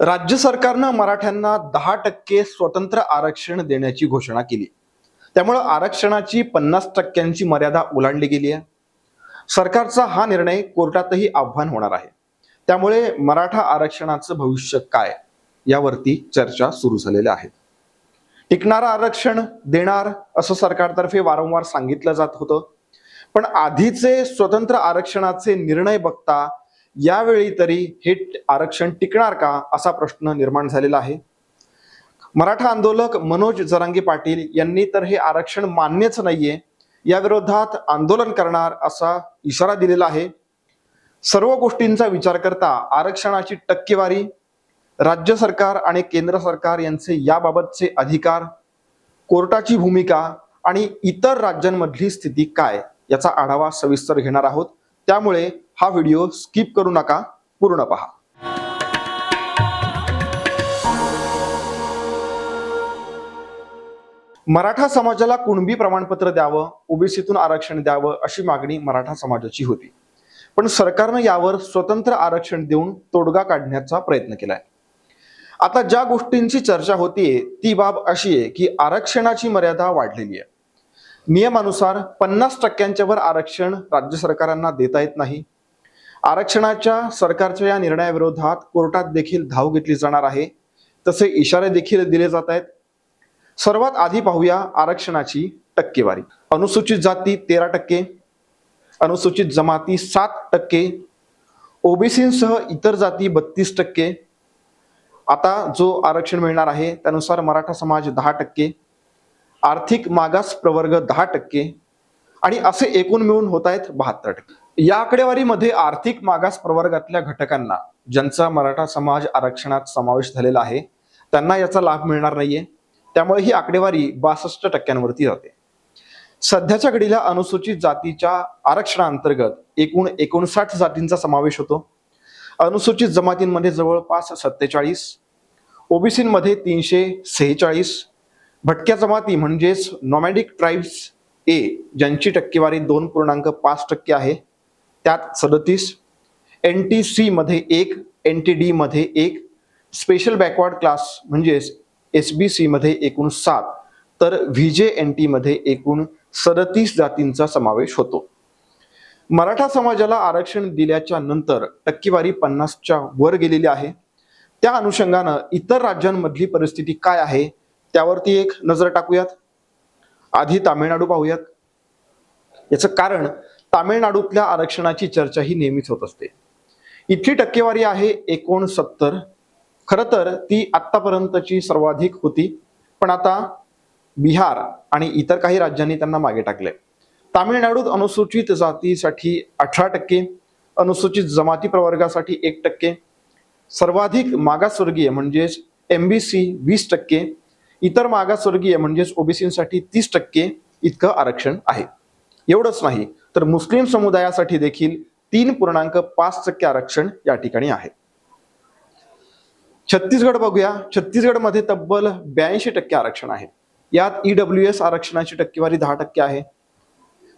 राज्य सरकारनं मराठ्यांना दहा टक्के स्वतंत्र आरक्षण देण्याची घोषणा केली. त्यामुळं आरक्षणाची पन्नास टक्क्यांची मर्यादा ओलांडली गेली आहे. सरकारचा हा निर्णय कोर्टातही आव्हान होणार आहे. त्यामुळे मराठा आरक्षणाचं भविष्य काय यावरती चर्चा सुरू झालेल्या आहेत. टिकणारं आरक्षण देणार असं सरकारतर्फे वारंवार सांगितलं जात होतं. पण आधीचे स्वतंत्र आरक्षणाचे निर्णय बघता यावेळी तरी हे आरक्षण टिकणार का असा प्रश्न निर्माण झालेला आहे. मराठा आंदोलक मनोज जरांगी पाटील यांनी तर हे आरक्षण मान्यच नाहीये या विरोधात आंदोलन करणार असा इशारा दिलेला आहे. सर्व गोष्टींचा विचार करता आरक्षणाची टक्केवारी राज्य सरकार आणि केंद्र सरकार यांचे याबाबतचे अधिकार कोर्टाची भूमिका आणि इतर राज्यांमधली स्थिती काय याचा आढावा सविस्तर घेणार आहोत. त्यामुळे हा व्हिडिओ स्किप करू नका पूर्ण पहा. मराठा समाजाला कुणबी प्रमाणपत्र द्यावं ओबीसीतून आरक्षण द्यावं अशी मागणी मराठा समाजाची होती. पण सरकारनं यावर स्वतंत्र आरक्षण देऊन तोडगा काढण्याचा प्रयत्न केलाय. आता ज्या गोष्टींची चर्चा होतीये ती बाब अशी आहे की आरक्षणाची मर्यादा वाढलेली आहे. नियमानुसार पन्नास टक्क्यांच्या वर आरक्षण राज्य सरकारांना देता येत नाही. आरक्षणाच्या सरकारच्या या निर्णयाविरोधात कोर्टात देखील धाव घेतली जाणार आहे. तसे इशारे देखील दिले जात आहेत. सर्वात आधी पाहूया आरक्षणाची टक्केवारी. अनुसूचित जाती तेरा टक्के अनुसूचित जमाती सात टक्के ओबीसीसह इतर जाती बत्तीस टक्के. आता जो आरक्षण मिळणार आहे त्यानुसार मराठा समाज दहा टक्के आर्थिक मागास प्रवर्ग दहा टक्के आणि असे एकूण मिळून होत आहेत बहात्तर टक्के. या आकडेवारीमध्ये आर्थिक मागास प्रवर्गातल्या घटकांना ज्यांचा मराठा समाज आरक्षणात समावेश झालेला आहे त्यांना याचा लाभ मिळणार नाहीये. त्यामुळे ही आकडेवारी बासष्ट टक्क्यांवरती जाते. सध्याच्या घडीला अनुसूचित जातीच्या आरक्षणाअंतर्गत एकूण एकोणसाठ जातींचा समावेश होतो. अनुसूचित जमातींमध्ये जवळपास सत्तेचाळीस ओबीसीमध्ये तीनशे सेहेचाळीस भटक्या जमाती म्हणजेच नॉमॅडिक ट्राईब्स ए ज्यांची टक्केवारी दोन पूर्णांक पाच टक्के आहे. त्यात सदतीस एन टी सीमध्ये एक एन टी डीमध्ये एक स्पेशल बॅकवर्ड क्लास म्हणजेच एस बी सीमध्ये एकूण सात तर व्ही जे एन टीमध्ये एकूण सदतीस जातींचा समावेश होतो. मराठा समाजाला आरक्षण दिल्याच्या नंतर टक्केवारी पन्नासच्या वर गेलेली आहे. त्या अनुषंगानं इतर राज्यांमधली परिस्थिती काय आहे त्यावरती एक नजर टाकूयात. आधी तामिळनाडू पाहूयात. याचं कारण तामिळनाडूतल्या आरक्षणाची चर्चा ही नेहमीच होत असते. इथली टक्केवारी आहे एकोणसत्तर. खरं तर ती आत्तापर्यंतची सर्वाधिक होती. पण आता बिहार आणि इतर काही राज्यांनी त्यांना मागे टाकले तामिळनाडूत अनुसूचित जातीसाठी अठरा टक्के अनुसूचित जमाती प्रवर्गासाठी एक टक्के सर्वाधिक मागासवर्गीय म्हणजेच एम बी सी वीस टक्के इतर मागासवर्गीय म्हणजेच ओबीसीसाठी तीस टक्के इतकं आरक्षण आहे. एवढंच नाही तर मुस्लिम समुदायासाठी देखील तीन पूर्णांक पाच टक्के आरक्षण या ठिकाणी आहे. छत्तीसगड बघूया. छत्तीसगडमध्ये तब्बल ब्याऐंशी टक्के आरक्षण आहे. यात ईडब्ल्यू एस आरक्षणाची टक्केवारी दहा टक्के आहे.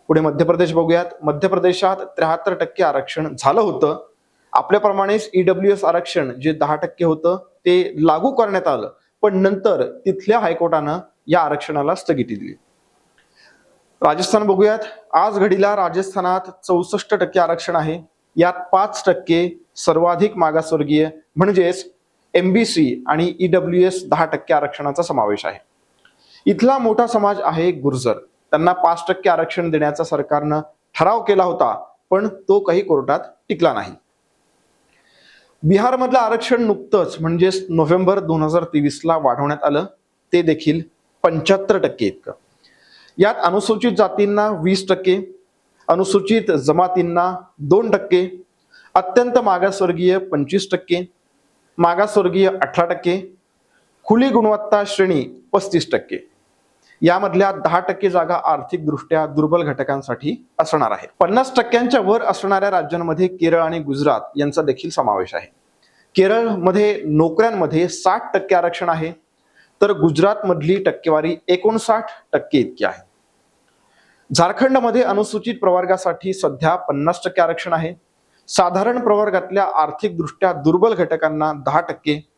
पुढे मध्य प्रदेश बघूयात. मध्य प्रदेशात त्र्याहत्तर टक्के आरक्षण झालं होतं. आपल्याप्रमाणेच ईडब्ल्यू एस आरक्षण जे दहा टक्के होतं ते लागू करण्यात आलं. पण नंतर तिथल्या हायकोर्टानं या आरक्षणाला स्थगिती दिली. राजस्थान बघूयात. आज घडीला राजस्थानात चौसष्ट टक्के आरक्षण आहे. यात पाच टक्के सर्वाधिक मागासवर्गीय म्हणजेच एमबीसी आणि ईडब्ल्यू एस दहा टक्के आरक्षणाचा समावेश आहे. इथला मोठा समाज आहे गुर्जर. त्यांना पाच टक्के आरक्षण देण्याचा सरकारनं ठराव केला होता पण तो काही कोर्टात टिकला नाही. बिहारमधलं आरक्षण नुकतंच म्हणजेच नोव्हेंबर दोन हजार तेवीसला वाढवण्यात आलं ते देखील पंच्याहत्तर टक्के इतकं. यात अनुसूचित जातींना वीस टक्के अनुसूचित जमातींना दोन टक्के अत्यंत मागासवर्गीय पंचवीस टक्के मागासवर्गीय अठरा टक्के खुली गुणवत्ता श्रेणी पस्तीस टक्के. यामधल्या दहा टक्के जागा आर्थिकदृष्ट्या दुर्बल घटकांसाठी असणार आहे पन्नास टक्क्यांच्या वर असणाऱ्या राज्यांमध्ये केरळ आणि गुजरात यांचा देखील समावेश आहे. केरळमध्ये नोकऱ्यांमध्ये साठ टक्के आरक्षण आहे. तर गुजरातमधली टक्केवारी एकोणसाठ टक्के इतकी आहे. झारखंडमध्ये अनुसूचित प्रवर्गासाठी सध्या पन्नास टक्के आरक्षण आहे. साधारण प्रवर्गातल्या आर्थिकदृष्ट्या दुर्बल घटकांना दहा टक्के.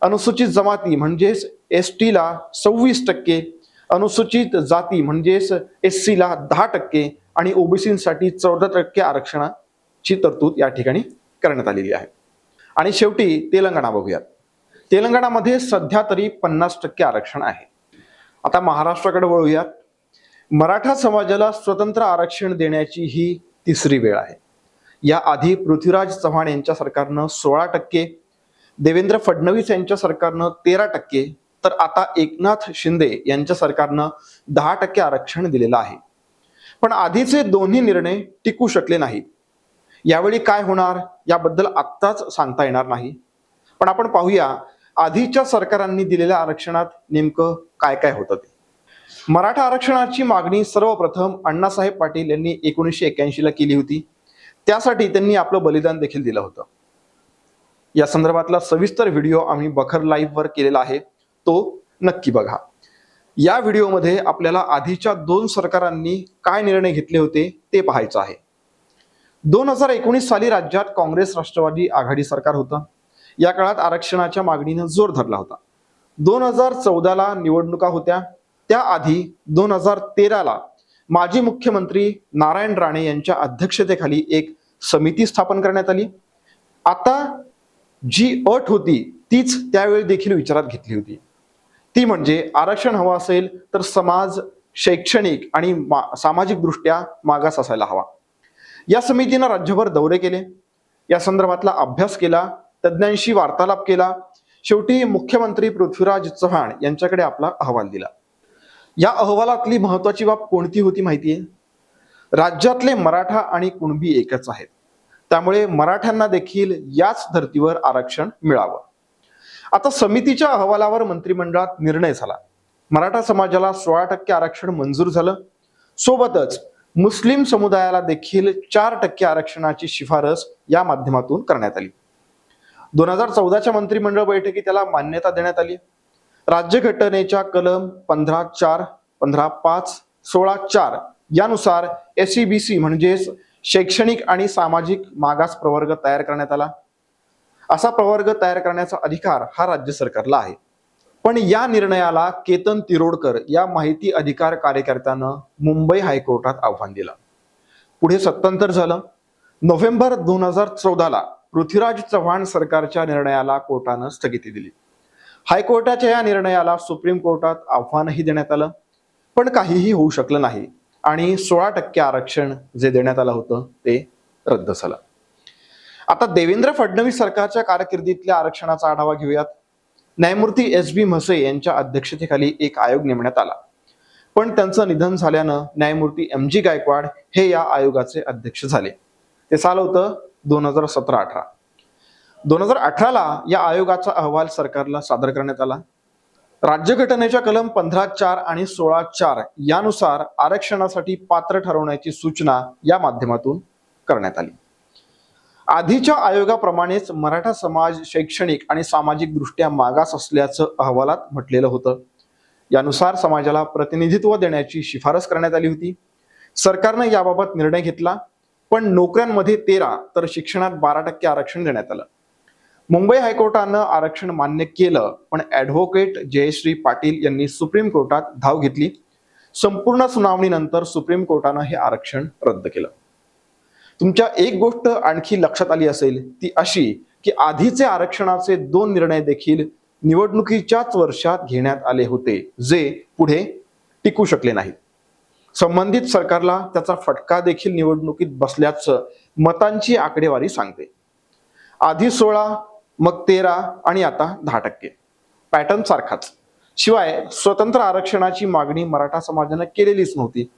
अनुसूचित जमाती म्हणजेच एस टीला सव्वीस टक्के. अनुसूचित जाती म्हणजेच एस सीला दहा टक्के आणि ओबीसीसाठी चौदा टक्के आरक्षणाची तरतूद या ठिकाणी करण्यात आलेली आहे. आणि शेवटी तेलंगणा बघूयात. तेलंगणामध्ये सध्या तरी पन्नास टक्के आरक्षण आहे. आता महाराष्ट्राकडे वळूयात. मराठा समाजाला स्वतंत्र आरक्षण देण्याची ही तिसरी वेळ आहे. या आधी पृथ्वीराज चव्हाण यांच्या सरकारनं सोळा टक्के देवेंद्र फडणवीस यांच्या सरकारनं तेरा टक्के तर आता एकनाथ शिंदे यांच्या सरकारनं दहा टक्के आरक्षण दिलेलं आहे. पण आधीचे दोन्ही निर्णय टिकू शकले नाहीत. यावेळी काय होणार याबद्दल आत्ताच सांगता येणार नाही. पण आपण पाहूया आधीच्या सरकारांनी दिलेल्या आरक्षणात नेमकं काय काय होतं ते? मराठा आरक्षणाची मागणी सर्वप्रथम अण्णासाहेब पाटील यांनी एकोणीसशे एक्क्याऐंशी ला केली होती. त्यासाठी त्यांनी आपलं बलिदान देखील दिलं होतं. या संदर्भातला सविस्तर व्हिडिओ आम्ही बखर लाईव्ह वर केलेला आहे. तो नक्की बघा. या व्हिडिओमध्ये आपल्याला आधीच्या दोन सरकारांनी काय निर्णय घेतले होते ते पाहायचं आहे. दोन हजार एकोणीस साली राज्यात काँग्रेस राष्ट्रवादी आघाडी सरकार होतं. या काळात आरक्षणाच्या मागणीनं जोर धरला होता. दोन हजार चौदाला निवडणुका होत्या. त्याआधी दोन हजार तेराला माजी मुख्यमंत्री नारायण राणे यांच्या अध्यक्षतेखाली एक समिती स्थापन करण्यात आली. आता जी अट होती तीच त्यावेळी देखील विचारात घेतली होती. ती म्हणजे आरक्षण हवं असेल तर समाज शैक्षणिक आणि मा- सामाजिकदृष्ट्या मागास असायला हवा. या समितीनं राज्यभर दौरे केले. या संदर्भातला अभ्यास केला. तज्ज्ञांशी वार्तालाप केला. शेवटी मुख्यमंत्री पृथ्वीराज चव्हाण यांच्याकडे आपला अहवाल दिला. या अहवालातली महत्वाची बाब कोणती होती माहितीये? राज्यातले मराठा आणि कुणबी एकच आहेत. त्यामुळे मराठ्यांना देखील याच धर्तीवर आरक्षण मिळावं. आता समितीच्या अहवालावर मंत्रिमंडळात निर्णय झाला. मराठा समाजाला सोळा टक्के आरक्षण मंजूर झालं. सोबतच मुस्लिम समुदायाला देखील चार टक्के आरक्षणाची शिफारस या माध्यमातून करण्यात आली. दोन हजार चौदाच्या मंत्रिमंडळ बैठकीत त्याला मान्यता देण्यात आली. राज्यघटनेच्या कलम पंधरा चार पंधरा पाच सोळा चार यानुसार एसईबीसी म्हणजेच शैक्षणिक आणि सामाजिक मागास प्रवर्ग तयार करण्यात आला. असा प्रवर्ग तयार करण्याचा अधिकार हा राज्य सरकारला आहे. पण या निर्णयाला केतन तिरोडकर या माहिती अधिकार कार्यकर्त्यानं मुंबई हायकोर्टात आव्हान दिलं. पुढे सत्तांतर झालं. नोव्हेंबर दोन हजार चौदाला पृथ्वीराज चव्हाण सरकारच्या निर्णयाला कोर्टानं स्थगिती दिली. हायकोर्टाच्या या निर्णयाला सुप्रीम कोर्टात आव्हानही देण्यात आलं पण काहीही होऊ शकलं नाही आणि सोळा टक्के आरक्षण जे देण्यात आलं होतं ते रद्द झालं. आता देवेंद्र फडणवीस सरकारच्या कारकिर्दीतल्या आरक्षणाचा आढावा घेऊयात. न्यायमूर्ती एस बी म्हसे यांच्या अध्यक्षतेखाली एक आयोग नेमण्यात आला. पण त्यांचं निधन झाल्यानं न्यायमूर्ती एम जी गायकवाड हे या आयोगाचे अध्यक्ष झाले. ते साल होतं दोन हजार सतरा अठरा. दोन हजार अठराला या आयोगाचा अहवाल सरकारला सादर करण्यात आला. राज्यघटनेच्या कलम पंधरा चार आणि सोळा चार यानुसार आरक्षणासाठी पात्र ठरवण्याची सूचना या माध्यमातून करण्यात आली. आधीच्या आयोगाप्रमाणेच मराठा समाज शैक्षणिक आणि सामाजिक दृष्ट्या मागास असल्याचं अहवालात म्हटलेलं होतं. यानुसार समाजाला प्रतिनिधित्व देण्याची शिफारस करण्यात आली होती. सरकारनं याबाबत निर्णय घेतला. पण नोकऱ्यांमध्ये तेरा तर शिक्षणात बारा टक्के आरक्षण देण्यात आलं. मुंबई हायकोर्टानं आरक्षण मान्य केलं पण ॲडव्होकेट जयश्री पाटील यांनी सुप्रीम कोर्टात धाव घेतली. संपूर्ण सुनावणीनंतर सुप्रीम कोर्टानं हे आरक्षण रद्द केलं. तुमच्या एक गोष्ट आणखी लक्षात आली असेल ती अशी की आधीचे आरक्षणाचे दोन निर्णय देखील निवडणुकीच्याच वर्षात घेण्यात आले होते जे पुढे टिकू शकले नाहीत. संबंधित सरकारला त्याचा फटका देखील निवडणुकीत बसल्याचं मतांची आकडेवारी सांगते. आधी सोळा मग तेरा आणि आता दहा टक्के. पॅटर्न सारखाच. शिवाय स्वतंत्र आरक्षणाची मागणी मराठा समाजानं केलेलीच नव्हती.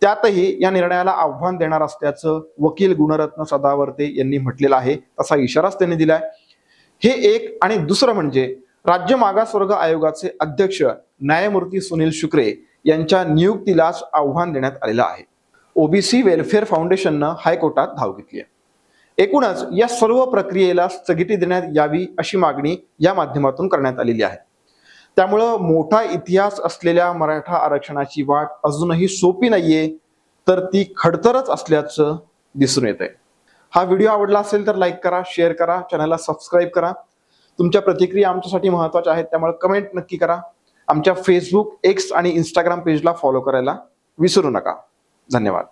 त्यातही या निर्णयाला आव्हान देणार असल्याचं वकील गुणरत्न सदावर्ते यांनी म्हटलेलं आहे तसा इशाराच त्यांनी दिलाय. हे एक आणि दुसरं म्हणजे राज्य मागासवर्ग आयोगाचे अध्यक्ष न्यायमूर्ती सुनील शुक्रे यांच्या नियुक्तीलाच आव्हान देण्यात आलेलं आहे. ओबीसी वेलफेअर फाउंडेशननं हायकोर्टात धाव घेतली आहे. एकूणच या सर्व प्रक्रियेला स्थगिती देण्यात यावी अशी मागणी या माध्यमातून करण्यात आलेली आहे. त्यामुळं मोठा इतिहास असलेल्या मराठा आरक्षणाची वाट अजूनही सोपी नाहीये तर ती खडतरच असल्याचं दिसून येत आहे हा व्हिडिओ आवडला असेल तर लाईक करा शेअर करा चॅनलला सबस्क्राईब करा. तुमच्या प्रतिक्रिया आमच्यासाठी महत्त्वाच्या आहेत त्यामुळे कमेंट नक्की करा. आमच्या फेसबुक एक्स आणि इंस्टाग्राम पेजला फॉलो करायला विसरू नका. धन्यवाद.